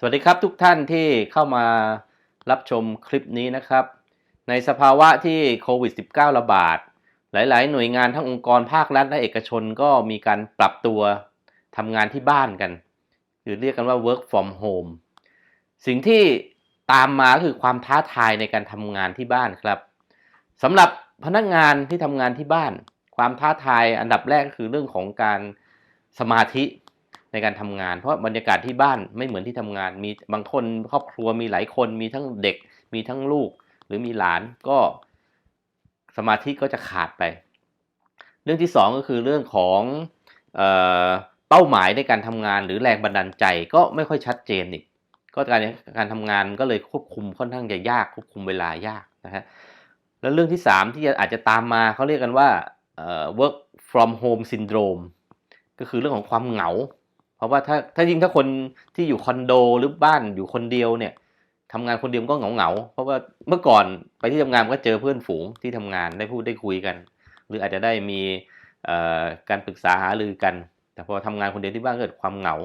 สวัสดีครับทุกท่านที่เข้ามารับชมคลิปนี้นะครับ ในสภาวะที่โควิด -19 ระบาด หลาย ๆ หน่วยงานทั้งองค์กรภาครัฐและเอกชนก็มีการปรับตัวทำงานที่บ้านกันหรือเรียกกันว่า work from home สิ่งที่ตามมาคือความท้าทายในการทำงานที่บ้านครับสำหรับพนักงานที่ทำงานที่บ้าน ความท้าทายอันดับแรกก็คือเรื่องของการสมาธิ ในการทำงาน เพราะบรรยากาศที่บ้านไม่เหมือนที่ทำงาน มีบางคนครอบครัวมีหลายคนมีทั้งเด็ก มีทั้งลูก หรือมีหลานก็สมาธิก็จะขาดไป เรื่องที่สองก็คือเรื่องของเออเป้าหมายในการทำงาน หรือแรงบันดาลใจก็ไม่ค่อยชัดเจนอีกก็การการทำงานก็เลยควบคุมค่อนข้างจะยากควบคุมเวลายากนะฮะแล้วเรื่องที่สามที่อาจจะตามมาเขาเรียกกันว่า work from home syndrome ก็คือเรื่องของความเหงา เพราะว่าถ้าถ้ายิ่งถ้าคนที่อยู่คอนโดหรือบ้านอยู่คนเดียวเนี่ยทำงานคนเดียวก็เหงาเหงาเพราะว่าเมื่อก่อนไปที่ทำงานก็เจอเพื่อนฝูงที่ทำงานได้พูดได้คุยกัน หรืออาจจะได้มีการปรึกษาหารือกัน แต่พอทำงานคนเดียวที่บ้านเกิดความเหงา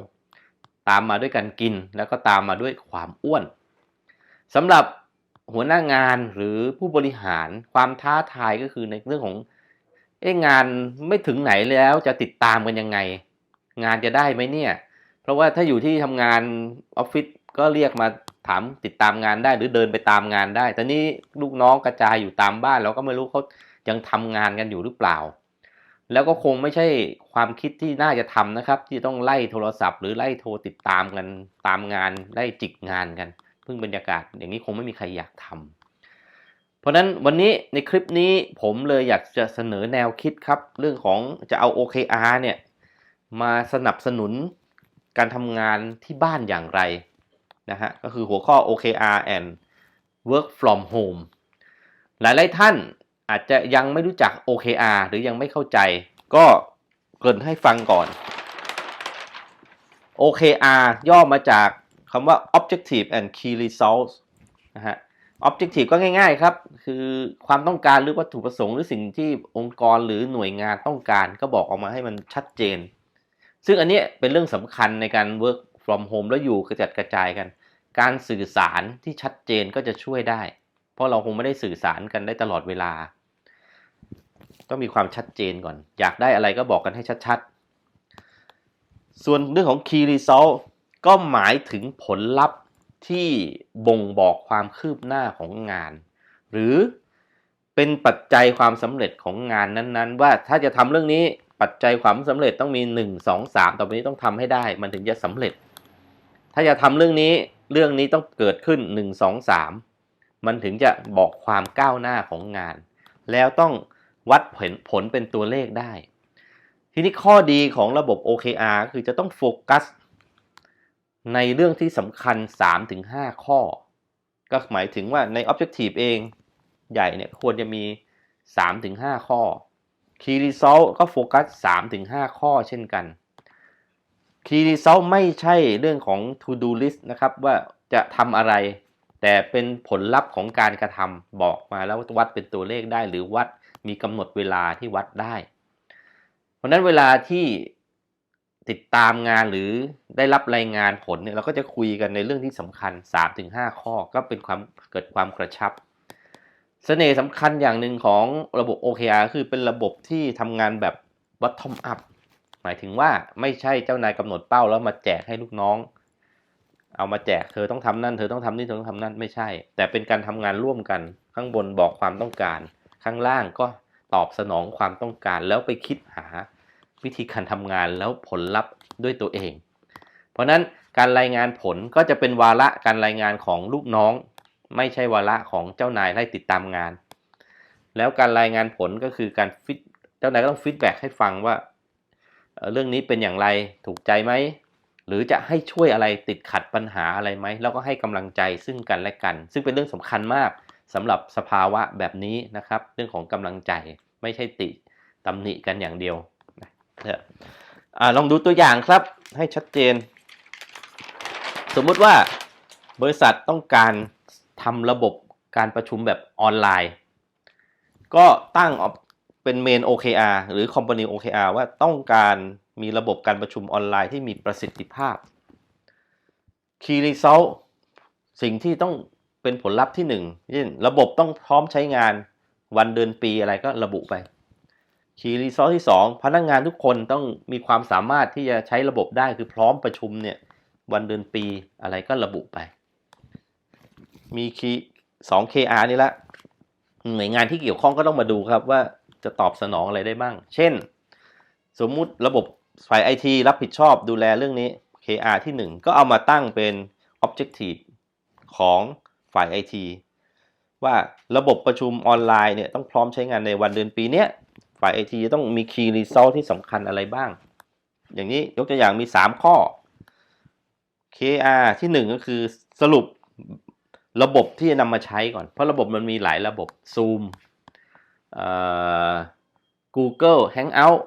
ตามมาด้วยการกินแล้วก็ตามมาด้วยความอ้วนสำหรับหัวหน้างานหรือผู้บริหารความท้าทายก็คือในเรื่องของเอ๊งานไม่ถึงไหนแล้วจะติดตามกันยังไง งานจะได้ไหมเนี่ย เพราะว่าถ้าอยู่ที่ทำงานออฟฟิศก็เรียกมาถามติดตามงานได้หรือเดินไปตามงานได้ แต่นี่ลูกน้องกระจายอยู่ตามบ้านเราก็ไม่รู้เขายังทำงานกันอยู่หรือเปล่า แล้วก็คงไม่ใช่ความคิดที่น่าจะทำนะครับ ที่ต้องไล่โทรศัพท์ หรือไล่โทรติดตามกันตามงานไล่จิกงานกันเพิ่งบรรยากาศ อย่างนี้คงไม่มีใครอยากทำเพราะฉะนั้นวันนี้ในคลิปนี้ผมเลยอยากจะเสนอแนวคิดครับ เรื่องของจะเอา OKR เนี่ย มาสนับสนุนการทำงานที่บ้านอย่างไรนะฮะก็คือหัวข้อ OKR and work from home หลายๆท่านอาจจะยังไม่รู้จัก OKR หรือยังไม่เข้าใจ ก็เกริ่นให้ฟังก่อน OKR ย่อมาจากคำว่า Objective and Key Results นะฮะ Objective ก็ง่ายๆครับ คือความต้องการหรือวัตถุประสงค์หรือสิ่งที่องค์กรหรือหน่วยงานต้องการ ก็บอกออกมาให้มันชัดเจน ซึ่งอันเนี้ยเป็นเรื่องสำคัญในการ work from home แล้วอยู่กระจัดกระจายกัน การสื่อสารที่ชัดเจนก็จะช่วยได้ เพราะเราคงไม่ได้สื่อสารกันได้ตลอดเวลา ต้องมีความชัดเจนก่อน อยากได้อะไรก็บอกกันให้ชัดๆ ส่วนเรื่องของ key result ก็หมายถึงผลลัพธ์ที่บ่งบอกความคืบหน้าของงาน หรือเป็นปัจจัยความสำเร็จของงานนั้นๆ ว่าถ้าจะทำเรื่องนี้ ปัจจัยความสำเร็จต้องมี 1 2 3 ต่อไปนี้ต้องทำให้ได้ มันถึงจะสำเร็จ ถ้าจะทำเรื่องนี้เรื่องนี้ต้องเกิดขึ้น 1 2 3 มันถึงจะบอกความก้าวหน้าของงาน แล้วต้องวัดผลผลเป็นตัวเลขได้ ทีนี้ข้อดีของระบบ OKR คือจะต้องโฟกัสในเรื่องที่สำคัญ 3-5 ข้อ ก็หมายถึงว่าใน Objective เองใหญ่เนี่ยควรจะมี 3-5 ข้อ Key Result ก็โฟกัส3-5ข้อเช่นกัน Key Result ไม่ใช่เรื่องของ To Do List นะครับ ว่าจะทำอะไร แต่เป็นผลลัพธ์ของการกระทำบอกมาแล้ววัดเป็นตัวเลขได้ หรือวัดมีกำหนดเวลาที่วัดได้ เพราะนั้นเวลาที่ติดตามงานหรือได้รับรายงานผลเนี่ยเราก็จะคุยกันในเรื่องที่สำคัญ 3-5 ข้อก็เป็นความเกิดความกระชับ เสน่ห์สำคัญอย่างหนึ่งของระบบ OKR คือเป็นระบบที่ทำงานแบบ bottom up หมายถึงว่าไม่ใช่เจ้านายกำหนดเป้าแล้วมาแจกให้ลูกน้อง เอามาแจกเธอต้องทำนั่นเธอต้องทำนี่เธอต้องทำนั่นไม่ใช่ แต่เป็นการทำงานร่วมกัน ข้างบนบอกความต้องการ ข้างล่างก็ตอบสนองความต้องการ แล้วไปคิดหาวิธีการทำงานแล้วผลลัพธ์ด้วยตัวเอง เพราะนั้นการรายงานผลก็จะเป็นวาระการรายงานของลูกน้อง ไม่ใช่วาระของเจ้านายไล่ติดตามงาน แล้วการรายงานผลก็คือการฟิตเจ้านายก็ต้องฟีดแบ็กให้ฟังว่า เรื่องนี้เป็นอย่างไรถูกใจไหมหรือจะให้ช่วยอะไรติดขัดปัญหาอะไรไหมแล้วก็ให้กำลังใจซึ่งกันและกัน ซึ่งเป็นเรื่องสำคัญมากสำหรับสภาวะแบบนี้นะครับ เรื่องของกำลังใจไม่ใช่ติตำหนิกันอย่างเดียวอลองดูตัวอย่างครับให้ชัดเจน สมมุติว่าบริษัทต้องการ ทำระบบการประชุมแบบออนไลน์ ก็ตั้งเป็นเมน OKR หรือ Company OKR ว่าต้องการมีระบบการประชุมออนไลน์ที่มีประสิทธิภาพ Key Result สิ่งที่ต้องเป็นผลลัพธ์ที่หนึ่งเช่นระบบต้องพร้อมใช้งานวันเดือนปีอะไรก็ระบุไป Key Result ที่สองพนักงานทุกคนต้องมีความสามารถที่จะใช้ระบบได้คือพร้อมประชุมเนี่ยวันเดือนปีอะไรก็ระบุไป มีคีสอง KR นี่ละหน่วยงานที่เกี่ยวข้องก็ต้องมาดูครับว่าจะตอบสนองอะไรได้บ้าง เช่น สมมุติระบบฝ่ายไอทีรับผิดชอบดูแลเรื่องนี้ KR ที่ 1 ก็เอามาตั้งเป็น Objective ของฝ่ายไอทีว่าระบบประชุมออนไลน์เนี่ยต้องพร้อมใช้งานในวันเดือนปีเนี้ยฝ่ายไอทีจะต้องมี Key Result ที่สำคัญอะไรบ้าง อย่างนี้ยกตัวอย่างมี 3 ข้อ KR ที่ 1 ก็คือสรุป ระบบที่จะนำมาใช้ก่อน เพราะระบบมันมีหลายระบบ Zoom Google Hangout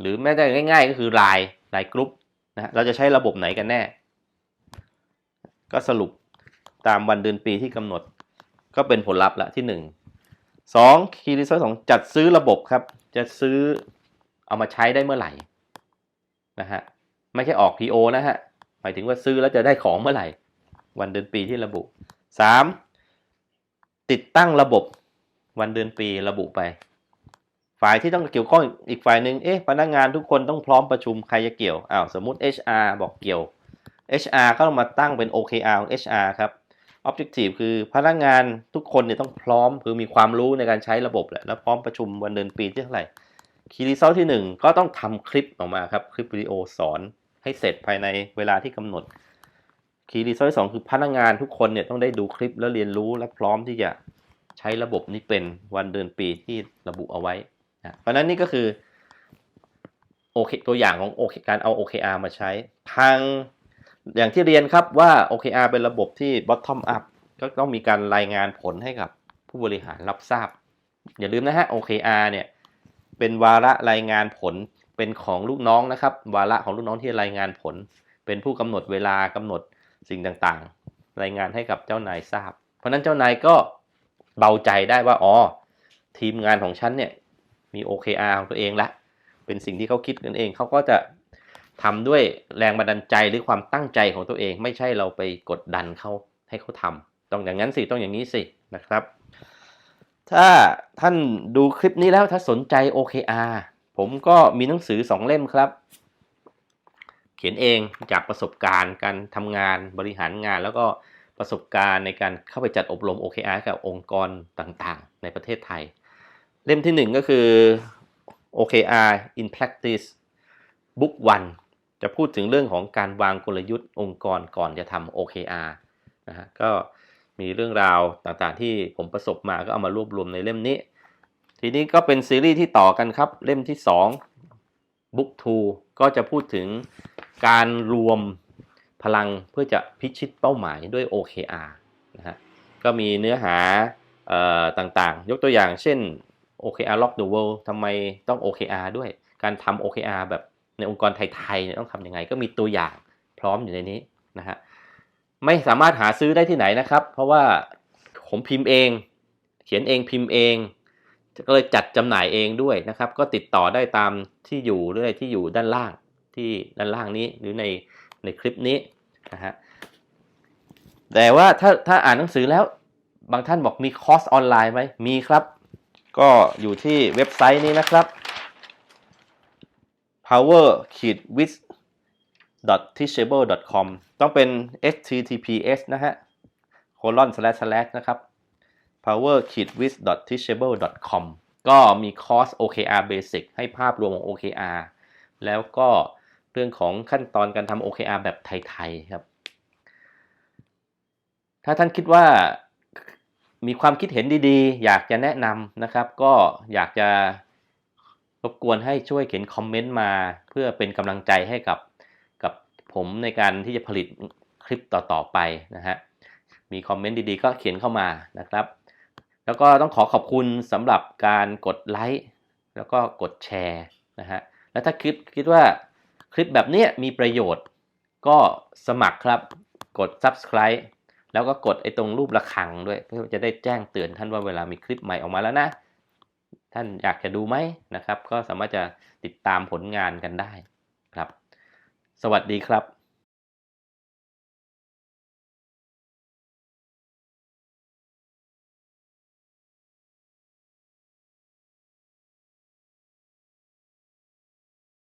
หรือแม้แต่ง่ายๆ ก็คือ Line Line Group นะเราจะใช้ระบบไหนกันแน่ ก็สรุปตามวันเดือนปีที่กำหนด ก็เป็นผลลัพธ์ละที่ 1 2 Key Result 2จัดซื้อระบบครับ จะซื้อเอามาใช้ได้เมื่อไหร่นะฮะไม่ใช่ออก PO นะฮะหมายถึงว่าซื้อแล้วจะได้ของเมื่อไหร่ วันเดือนปีที่ระบุ 3. ติดตั้งระบบวันเดือนปีระบุไป ฝ่ายที่ต้องเกี่ยวข้องอีกฝ่ายหนึ่งเอ๊ะพนักงานทุกคนต้องพร้อมประชุมใครจะเกี่ยวอ้าวสมมุติ HR บอกเกี่ยว HR ก็ต้องมาตั้งเป็น OKR ของ HR ครับ Objective คือพนักงานทุกคนเนี่ยต้องพร้อมคือมีความรู้ในการใช้ระบบแหละแล้วพร้อมประชุมวันเดือนปีที่เท่าไหร่ Key Result ที่ 1 ก็ต้องทำคลิปออกมาครับ คลิปวิดีโอสอนให้เสร็จภายในเวลาที่กำหนด คีย์รีซอร์ที่สองคือพนักงานทุกคนเนี่ยต้องได้ดูคลิปแล้วเรียนรู้และพร้อมที่จะใช้ระบบนี้เป็นวันเดือนปีที่ระบุเอาไว้นะเพราะนั้นนี่ก็คือโอเคตัวอย่างของ OK การเอา OKR มาใช้ทางอย่างที่เรียนครับว่า OKR เป็นระบบที่ bottom up ก็ต้องมีการรายงานผลให้กับผู้บริหารรับทราบ อย่าลืมนะฮะ OKR เนี่ยเป็นวาระรายงานผลเป็นของลูกน้องนะครับ วาระของลูกน้องที่รายงานผล เป็นผู้กำหนดเวลากำหนด สิ่งต่างๆ รายงานให้กับเจ้านายทราบ เพราะนั้นเจ้านายก็เบาใจได้ว่าอ๋อทีมงานของฉันเนี่ยมี OKR ของตัวเองละเป็นสิ่งที่เขาคิดกันเองเขาก็จะทำด้วยแรงบันดาลใจหรือความตั้งใจของตัวเอง ไม่ใช่เราไปกดดันเขาให้เขาทำต้องอย่างนั้นสิต้องอย่างนี้สินะครับ ถ้าท่านดูคลิปนี้แล้วถ้าสนใจ OKR ผมก็มีหนังสือสองเล่มครับ ขียนเองจากประสบการณ์การทำงานบริหารงาน แล้วก็ประสบการณ์ในการเข้าไปจัดอบรม OKR กับองค์กรต่างๆ ในประเทศไทย เล่มที่หนึ่งก็คือ OKR in practice book 1 จะพูดถึงเรื่องของการวางกลยุทธ์องค์กรก่อนจะทำ OKR นะฮะก็มีเรื่องราวต่างๆ ที่ผมประสบมาก็เอามารวบรวมในเล่มนี้ ทีนี้ก็เป็นซีรีส์ที่ต่อกันครับ เล่มที่ 2 Book 2 ก็จะพูดถึงการรวมพลังเพื่อจะพิชิตเป้าหมายด้วย OKR นะฮะก็มีเนื้อหาต่างๆ ยกตัวอย่างเช่น OKR Lock the World ทำไมต้อง OKR ด้วย การทำ OKR แบบในองค์กรไทยๆเนี่ยต้องทำยังไง ก็มีตัวอย่างพร้อมอยู่ในนี้นะฮะไม่สามารถหาซื้อได้ที่ไหนนะครับ เพราะว่าผมพิมพ์เอง เขียนเองพิมพ์เอง ก็เลยจัดจำหน่ายเองด้วยนะครับ ก็ติดต่อได้ตามที่อยู่เรื่อที่อยู่ด้านล่างที่ด้านล่างนี้หรือในในคลิปนี้นะฮะแต่ว่าถ้าถ้าอ่านหนังสือแล้วบางท่านบอกมีคอร์สออนไลน์ไหมมีครับ ก็อยู่ที่เว็บไซต์นี้นะครับ power w i t teachable com ต้องเป็น https นะฮะ colon slash slash นะครับ power w i t teachable com ก็มีคอร์ส OKR Basic ให้ภาพรวมของ OKR แล้วก็เรื่องของขั้นตอนการทำ OKR แบบไทยๆครับ ถ้าท่านคิดว่ามีความคิดเห็นดีๆ อยากจะแนะนำนะครับ ก็อยากจะรบกวนให้ช่วยเขียนคอมเมนต์มา เพื่อเป็นกำลังใจให้กับกับผมในการที่จะผลิตคลิปต่อๆไปนะฮะ มีคอมเมนต์ดีๆ ก็เขียนเข้ามานะครับ แล้วก็ต้องขอขอบคุณสำหรับการกดไลค์แล้วก็กดแชร์นะฮะ แล้วถ้าคิดคิดว่าคลิปแบบนี้มีประโยชน์ก็สมัครครับกด subscribe แล้วก็กดไอ้ตรงรูประฆังด้วย เพื่อจะได้แจ้งเตือนท่านว่าเวลามีคลิปใหม่ออกมาแล้วนะ ท่านอยากจะดูไหมนะครับ ก็สามารถจะติดตามผลงานกันได้ครับ สวัสดีครับ